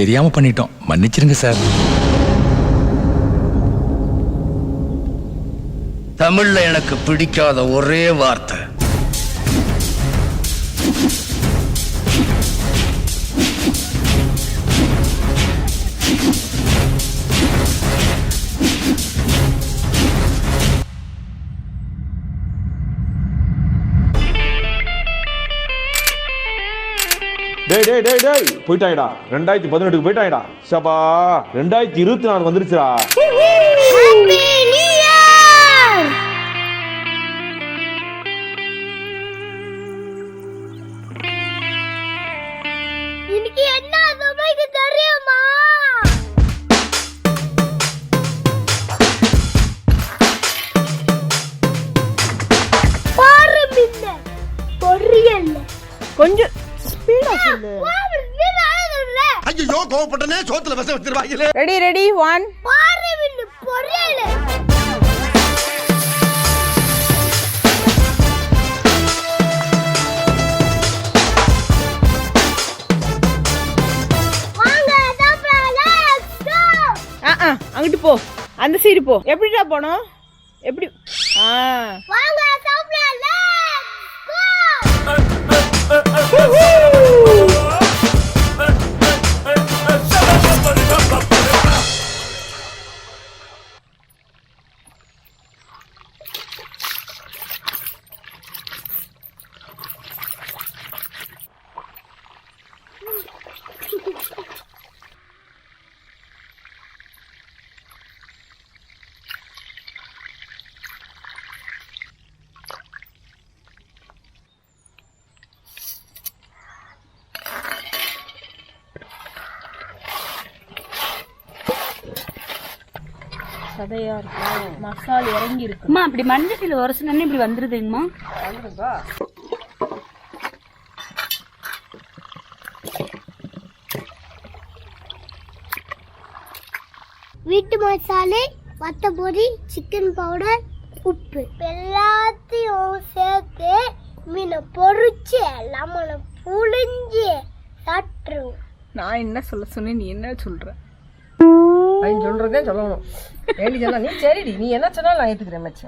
தெரியாம பண்ணிட்டோம். மன்னிச்சிருங்க சார். தமிழ்ல எனக்கு பிடிக்காத ஒரே வார்த்தை. டேய் டேய் டேய் டேய். போயிட்டாங்கடா ரெண்டாயிரத்தி பதினெட்டுக்கு போயிட்டாங்கடா சபா ரெண்டாயிரத்தி இருபத்தி நாலு வந்துருச்சுடா. கொஞ்சம் ஐயோ கோவப்பட்டனே சோத்துல விச வச்சிருவாங்களே ரெடி ரெடி ஒன் பாரு மின்ன பொரியல். அங்கிட்டு போ. அந்த சைடு போ. எப்படிடா போனோம்? எப்படி? ஆ. வாங்க சாப்பிடலாம் சதையா இருக்கு? மசால் இறங்கி இருக்கு அம்மா அப்படி மஞ்சள் உரசுனே இப்படி வந்துருதுங்கம்மா. வீட்டு மசாலை வத்தப்பொடி சிக்கன் பவுடர் உப்பு. எல்லாத்தையும் சேர்த்து மீனை பொரிச்சு லெமனை புழிஞ்சு சாப்பிட்ருவோம் நான் என்ன சொல்ல சொன்னேன் நீ என்ன சொல்ற? அவன் சொல்றதே சொல்லணும். ஏண்டி சொன்னா நீ சரிடி நீ என்ன சொன்னாலும் நான் ஏத்துக்கிறேன் மச்சி.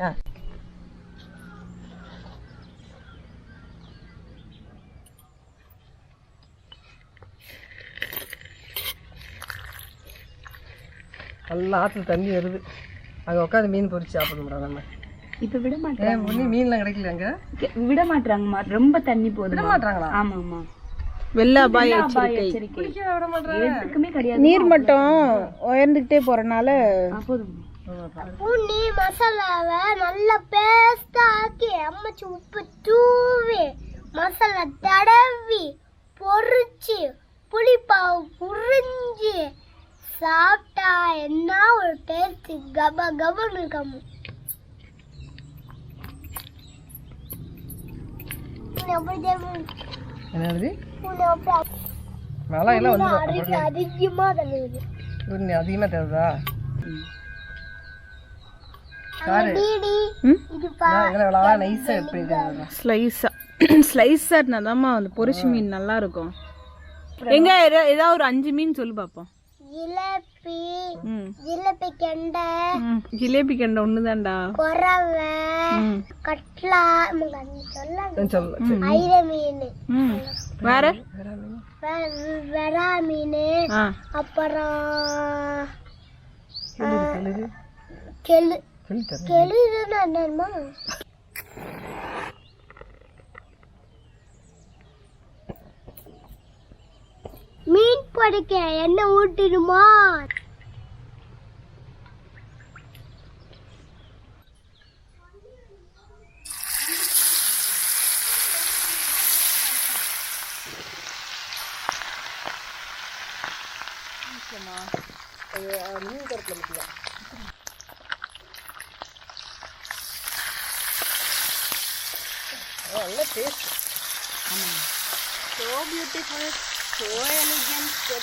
நல்லா ஆத்துல தண்ணி வருது. அங்க உட்காந்து மீன் பொரிச்சு சாப்பிடணும் நம்ம. இப்ப விட முன்னி மீன்லாம் கிடைக்கல அங்க? விட மாட்டாங்கம்மா ரொம்ப தண்ணி போகுது விட மாட்டாங்களா ஆமாம்மா. வெள்ள அபாய எச்சரிக்கை. எச்சரிக்கை. குடிக்க விட மாட்டாங்க எதுக்குமே கிடையாது. நீர் மட்டம் உயர்ந்துகிட்டே போறனால பூண்டி மசாலாவை நல்லா பேஸ்டா ஆக்கி அம்மச்சி உப்பு தூவி மசாலா தடவி பொரிச்சு புளிப்பாவு புரிஞ்சு சாப்பிட்டா என்ன ஒரு டேஸ்ட் கப கபன்னு இருக்கும். என்னது? எல்லாம் வந்து தருது உடனே அதிகமா தருதா டிடி ம்? இது பா இதெல்லாம் இவ்வளோ நைஸா எப்படி இருக்கு ஸ்லைஸா ஸ்லைஸா இருந்தாதாம்மா அந்த பொரிச்சு மீன் நல்லா இருக்கும் எங்க ஏதா- ஏதாவது ஒரு அஞ்சு மீன் சொல்லு பாப்போம். ஜிலேபி. ஜிலேபி கெண்டை. ஜிலேபி கண்ட ஒண்ணுதான்டா. கொரவை ம். கட்லா. சொல்ல. ஐர மீன். வேற? வெ- வெறா மீன். அப்புறம் கெளு கெளு தரு கெளுதுன்னா என்னமா மீன் பொடிக்க எண்ணெய் ஊட்டிடுமா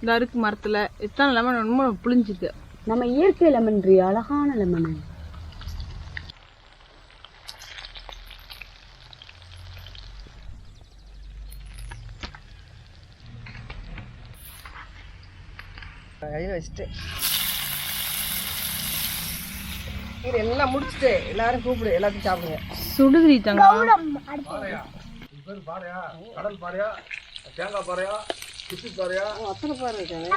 இந்த அருக்கு மரத்துல எத்தனை லெமன் ரொம்ப புளிஞ்சுக்கு நம்ம இயற்கை லெமன் அழகான லெமன். வச்சுட்டு. எல்லாம் முடிச்சுட்டு எல்லாரும் கூப்பிடு எல்லாத்தையும் சாப்பிடுங்க. கௌரம் அடுத்து. கடல் பாறையா? தேங்காய் பாறையா? குச்சி பாறையா? அத்தனை இருக்காங்க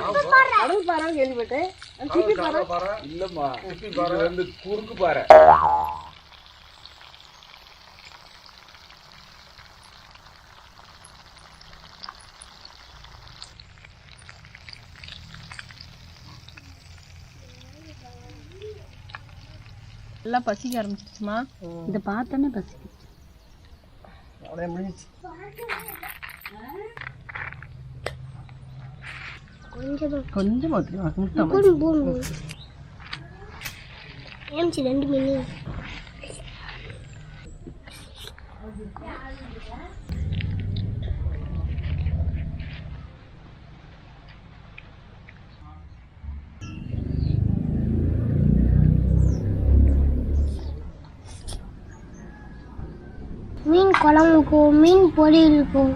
கடல் பாறான்னு கேள்விப்பட்டேன். சிப்பி பாறை? பாறை. இல்லம்மா. குச்சி பாறை. வந்து குறுக்கு பாறை. நல்லா பசிக்க ஆரம்பிச்சிச்சுமா இதை பார்த்தோன்னே பசி அவ்வளோ முடிஞ்சிச்சு. போடும் ஏமிச்சு ரெண்டு மீன். மீன் குழம்புக்கும் மீன் பொரியலுக்கும்.